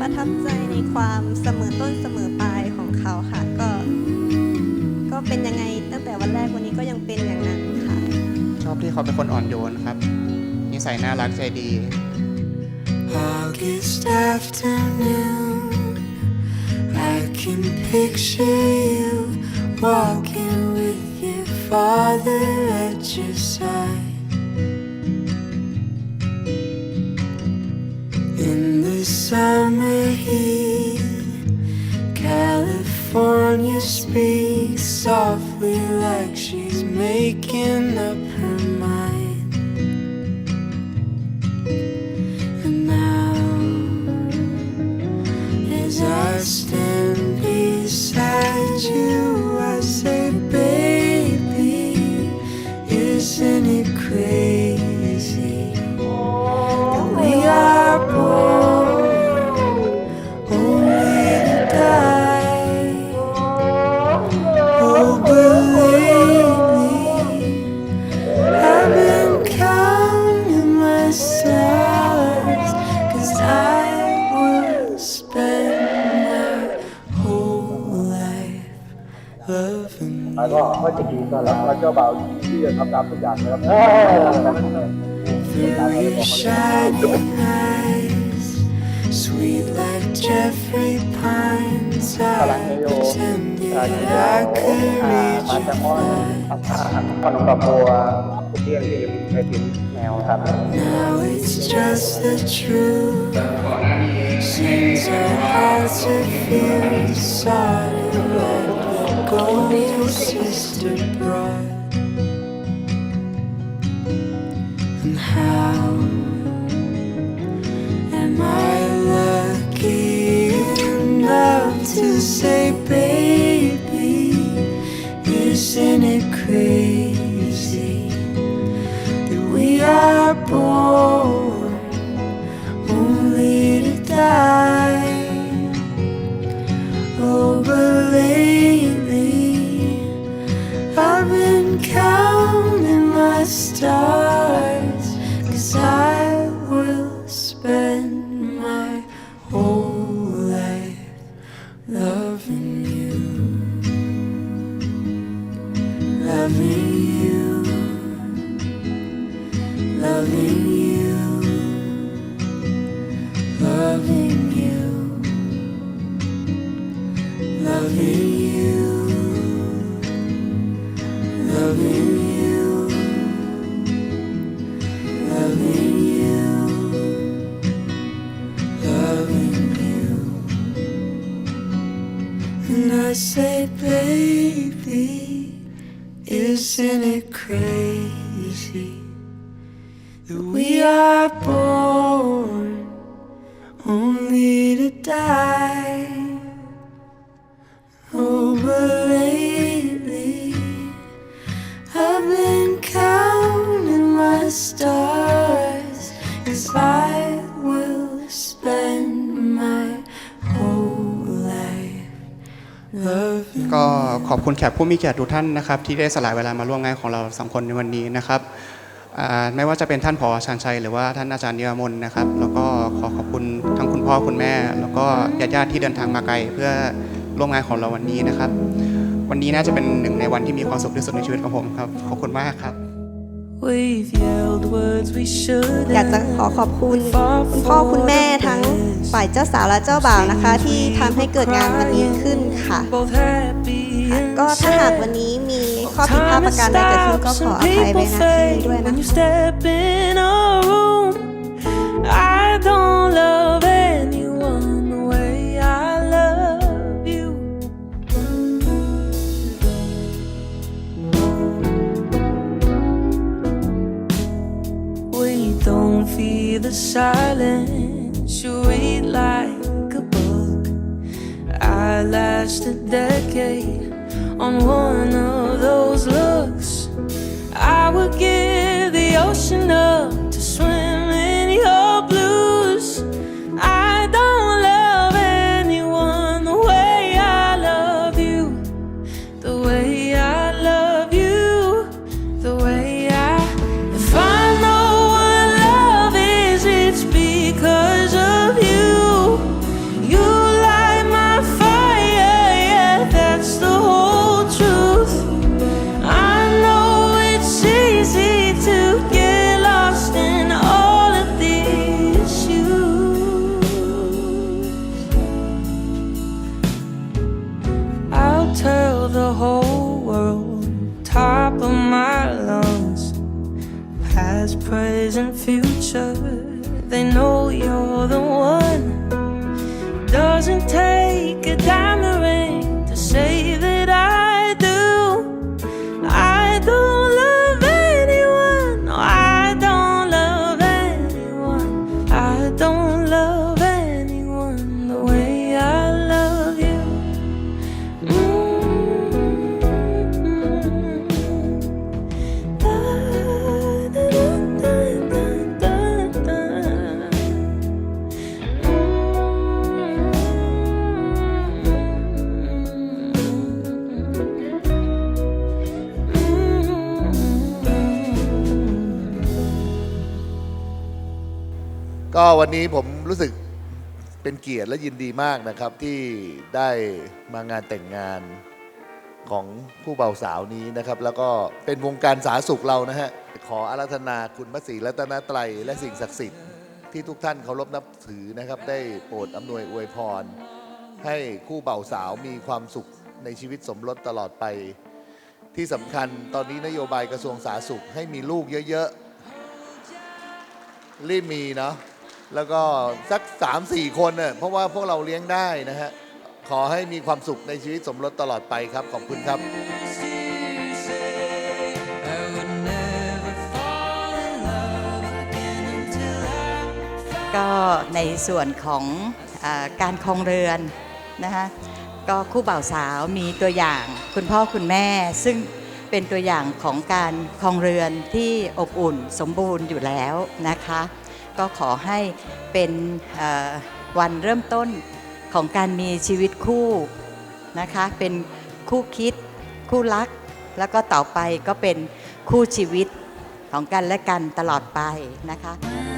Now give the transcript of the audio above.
ประทับใจในความเสมอต้นเสมอปลายของเขาค่ะก็ ก็เป็นยังไงตั้งแต่วันแรกวันนี้ก็ยังเป็นอย่างนั้นค่ะ ชอบที่เขาเป็นคนอ่อนโยนครับ นิสัยน่ารักใจดี August afternoon, I can picture you walking with your father at your side. The summer heat, California speaks softly like she's making up her mind. And now, as I stand beside you, ก็ก็จะดีก็แล้วแล้วเจ้าบ่าวที่จะทำตามทุกอย่างนะครับ through your shining eyes. Sweet like Jeffrey Pines, พลัง I นโย pretended การ I could มา reach จาก your อ้อน flight. ขนมดอกบัวเที่ยงทีมในทีมแมวครับ Now it's just the truth. Seems our hearts are fused, solid like gone is Sister Bride, and how? Baby, isn't it crazy? that we are born only to die. ขอบคุณแขกผู้มีเกียรติทุกท่านนะครับที่ได้สละเวลามาร่วมงานของเราสองคนในวันนี้นะครับไม่ว่าจะเป็นท่านผอชันชัยหรือว่าท่านอาจารย์เยอมนนะครับ แล้วก็ขอขอบคุณทั้งคุณพ่อคุณแม่ แล้วก็ญาติๆที่เดินทางมาไกลเพื่อร่วมงานของเราวันนี้นะครับ วันนี้น่าจะเป็นหนึ่งในวันที่มีความสุขที่สุดในชีวิตของผมครับ ขอบคุณมากครับอยากจะขอขอบคุณคุณพ่อคุณแม่ทั้งฝ่ายเจ้าสาวและเจ้าบ่าวนะคะ ที่ทำให้เกิดงานวันนี้ขึ้นค่ะ ก็ถ้าหากวันนี้มีข้อผิดพลาดประการใดเกิดขึ้นก็ขออภัยไปนะที่ด้วยนะคะ last a decade on one of those looks. I would give the ocean up present, future. They know you're the one. Doesn't take a diamond ก็วันนี้ผมรู้สึกเป็นเกียรติและยินดีมากนะครับที่ได้มางานแต่งงานของผู้เบาสาวนี้นะครับ แล้วก็เป็นวงการสาธารณสุขเรานะฮะขออาราธนาคุณพระศรีรัตนตรัยและสิ่งศักดิ์สิทธิ์ที่ทุกท่านเคารพนับถือนะครับ ได้โปรดอำนวยอวยพร ให้คู่เบาสาวมีความสุขในชีวิตสมรสตลอดไป ที่สำคัญตอนนี้นโยบายกระทรวงสาธารณสุขให้มีลูกเยอะๆรีบมีเนาะ แล้วก็สัก 3 4 คนเน่ะเพราะว่าพวกเราเลี้ยงได้นะฮะ ขอให้มีความสุขในชีวิตสมรสตลอดไปครับ ขอบคุณครับ ก็ในส่วนของอการครองเรือนนะคะก็คู่บ่าวสาวมีตัวอย่างคุณพ่อคุณแม่ ซึ่งเป็นตัวอย่างของการครองเรือนที่อบอุ่นสมบูรณ์อยู่แล้วนะคะ ก็ขอให้เป็นวันเริ่มต้นของการมีชีวิตคู่นะคะ เป็นคู่คิด คู่รัก แล้วก็ต่อไปก็เป็นคู่ชีวิตของกันและกันตลอดไปนะคะ